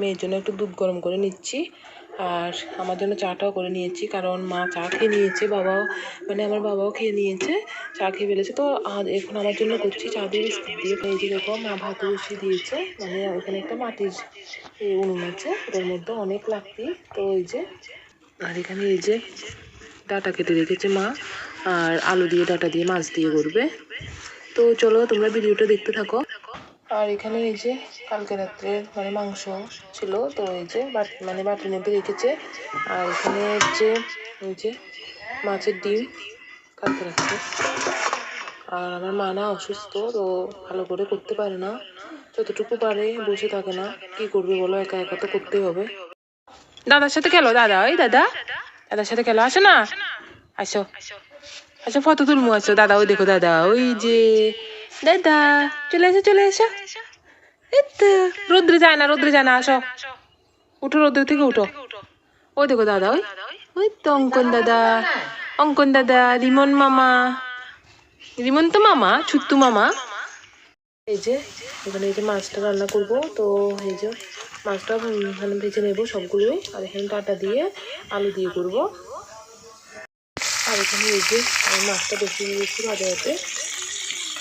মেয়ের জন্য একটু দুধ গরম করে নিচ্ছি আর আমার জন্য চাটাও করে নিয়েছি, কারণ মা চা খেয়ে নিয়েছে, বাবাও মানে আমার বাবাও খেয়ে নিয়েছে, চা খেয়ে ফেলেছে। তো আর এখন আমার জন্য করছি চা দিয়ে দিয়ে। যে দেখো, মা ভাত বসিয়ে দিয়েছে মানে ওখানে একটা মাটির উনুন আছে, ওটার মধ্যে অনেক লাগতি তো এই যে, আর এখানে এই যে ডাটা কেটে রেখেছে মা, আর আলু দিয়ে ডাটা দিয়ে মাছ দিয়ে করবে। তো চলো তোমরা ভিডিওটা দেখতে থাকো। আর এখানে এই যে কালকে রাত্রে মানে মাংস ছিল, তো এই যে বাট মানে বাটির মধ্যে রেখেছে। আর এখানে যে এই যে মাছের ডিম কালকে রাত্রে। আর আমার মা না অসুস্থ, তো ভালো করে করতে পারে না। যতটুকু পারে বসে থাকে না। কি করবে বলো, একা একা তো করতেই হবে। দাদার সাথে খেলো, দাদা, ওই দাদা। দাদার সাথে খেলো, আসো না। আসো। আচ্ছা ফটো তুলমু, আসো। দাদা, ওই দেখো, দাদা, ওই যে দাদা, চলে এসো চলে এসো। রোদ্রে যায় না, রোদ্রে যায় না, আসো। উঠো, রোদ্রে থেকে উঠো। ওই দেখো দাদা, ওই ওই তো অঙ্কন দাদা। অঙ্কন দাদা, রিমন মামা। রিমন তো মামা ছুট্টু মামা। এই যে, এখানে এই যে মাছটা রান্না করব। তো এই যে মাছটা মানে ভেজে নেব সবগুলোই। আর এখানে ডাটা দিয়ে আলু দিয়ে করব। আর এখানে এই যে মাছটা বসিয়ে দিয়েছি ভাজা হতে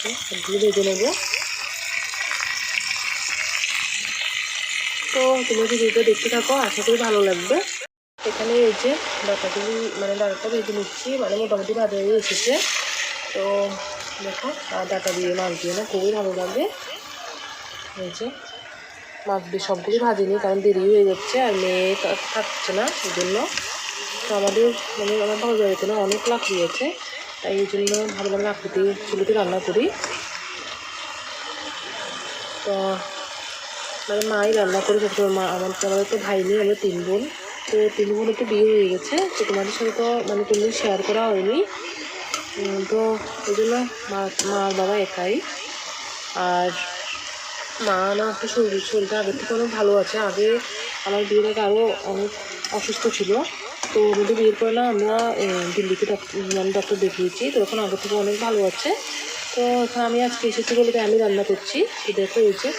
সবগুলো ভেজে তো তুমি ভিডিওটা দেখতে থাকো, আশা করি ভালো লাগবে। এখানে এই যে ডাটাগুলি মানে ডাটাটা ভেজে নিচ্ছি মানে মোটামুটি ভাজা হয়ে এসেছে। তো দেখো, আর ডাটা দিয়ে মাছ দিয়ে না, খুবই ভালো লাগে। এই যে মাছ দিয়ে সবগুলি ভাজিনি, কারণ দেরি হয়ে যাচ্ছে আর মেয়ে থাকছে না, এই জন্য। তো আমাদের মানে আমার বাবার বাড়িতে না অনেক লাকড়ি আছে। তাই এই জন্য ভাবলাম লাকড়িতে চুলিতে রান্না করি। তো মানে মাই রান্না করে সবসময় মা, আমার আমাদের তো ভাই নেই, আমরা তিন বোন। তো তিন বোনের তো বিয়ে হয়ে গেছে, তো তোমাদের সাথে তো মানে কোনোদিন শেয়ার করা হয়নি। তো ওই জন্য মা মা বাবা একাই। আর মা না একটু শরীর, শরীরটা আগের থেকে অনেক ভালো আছে। আগে আমার বিয়ের আগে আরও অনেক অসুস্থ ছিল। তো আমাদের বিয়ের পরে না আমরা দিল্লিতে ডাক্তার মানে ডক্টর দেখিয়েছি। তো এখন আগের থেকে অনেক ভালো আছে। তো এখন আমি আজকে এসেছি বলে তাই আমি রান্না করছি। তো দেখো এই যে।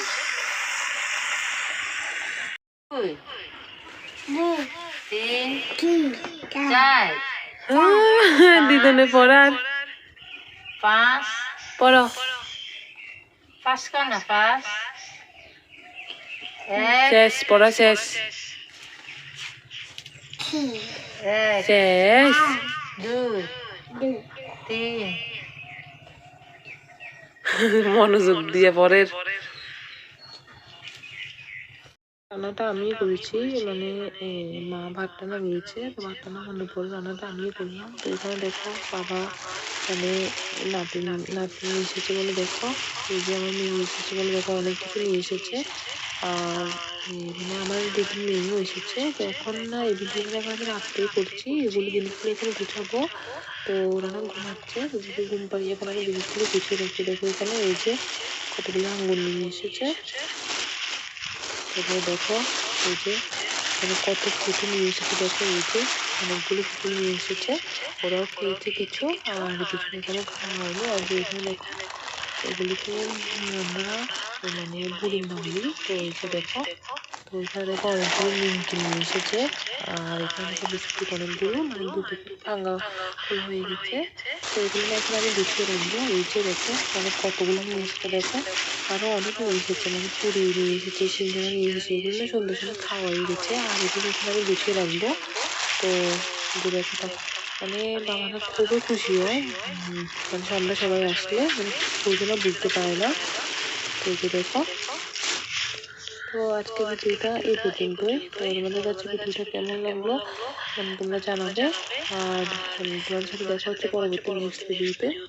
দিদনে পড়ার। পাঁচ। পড়ো। পাঁচ কানা পাঁচ। এক। শেষ পড়া শেষ। শেষ দুই তিন। মনোযোগ দিয়ে পরের। রান্নাটা আমিই করেছি মানে মা ভাতটা না বেরিয়েছে তো ভাতটা না হলে পরে রান্নাটা আমিই করলাম। তো এখানে দেখো বাবা মানে নাতি নাতি এসেছে বলে দেখো। এই যে আমার মেয়ে এসেছে বলে দেখো অনেক কিছু নিয়ে এসেছে। আর এখানে আমার দিদির মেয়েও এসেছে। তো এখন না এই ভিডিওগুলো এখন আমি রাত্রেই করছি। এগুলো জিনিসগুলো এখানে গুছাবো। তো ওরা ঘুমাচ্ছে। যদি ঘুম পাড়িয়ে এখন আমি জিনিসগুলো গুছিয়ে রাখছি। দেখো এখানে এই যে কতগুলো আঙ্গুর নিয়ে এসেছে। তারপরে দেখো এই যে এখানে কত ফুটো নিয়ে এসেছে। দেখো এই যে অনেকগুলো ফুটো নিয়ে এসেছে। ওরাও খেয়েছে কিছু। আর কিছু এখানে খাওয়া হয়নি। আর এখানে দেখো এগুলিকে আমরা মানে বুড়ি বলি তো এই দেখো, তো এখানে দেখো অনেকগুলো নিমকি নিয়ে এসেছে, আর এখানে দেখো বিস্কুট অনেকগুলো মানে দুটো ভাঙা ফুল হয়ে গেছে। তো এগুলো এখন আমি গুছিয়ে রাখব। এই যে দেখো মানে কতগুলো নিয়ে এসেছে দেখো আরও অনেক নিয়ে এসেছে মানে পুরি নিয়ে এসেছে, সিঙ্গারা নিয়ে এসেছে, এগুলো সন্ধ্যে সময় খাওয়া হয়ে গেছে। আর এগুলো এখানে আমি গুছিয়ে রাখব। তো এগুলো দেখো মানে বাবারা খুবই খুশি হয় মানে সামনে সবাই আসলে মানে ওইগুলো বুঝতে পারে না। তো দেখো। তো আজকে ভিডিওটা এই পর্যন্তই। তো তোমাদের কাছে ভিডিওটা কেমন লাগল মানে তোমরা জানাবে। আর তোমাদের সাথে দেখা হচ্ছে পরবর্তী নেক্সট ভিডিওতে